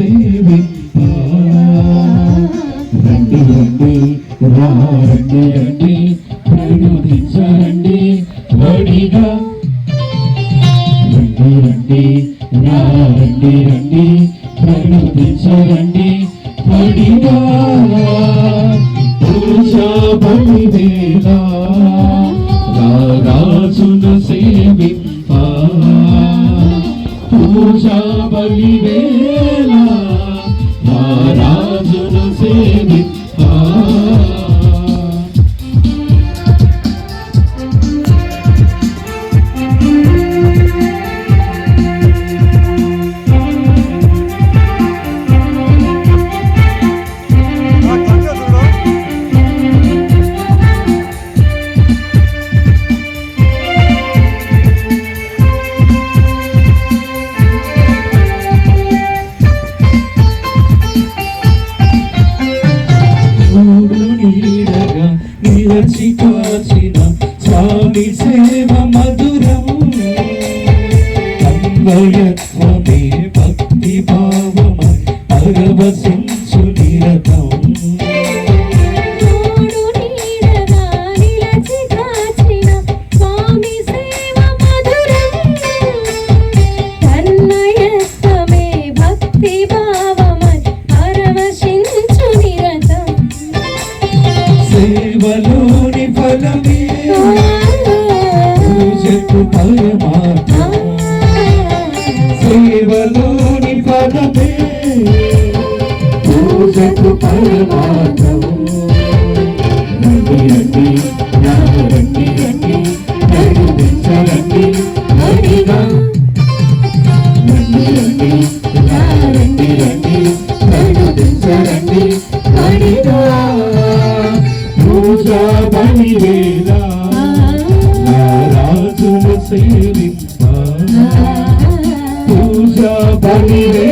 సేవింప రండి రండి రండి రండి ప్రయోగించండి రండి రండి రండి రండి ప్రయోగించండి ఒడిగా పురుషాపడి వేదా రాజున సేవింప పూజా బలి వేద నిలచి కాచిన స్వామి సేవ మధురం. అన్వయత్వమే భక్తి భావమ భగవసించు నిరతం. సేవలోని పదమే పూజకు పరమార్థం రండి రండి రండి రండి ప్రకటించరండి హరిగా రండి రండి నా రండి రండి ప్రకటించరండి హరిగా పూజా బలి వేళ నా రాజుల సేవ Amen.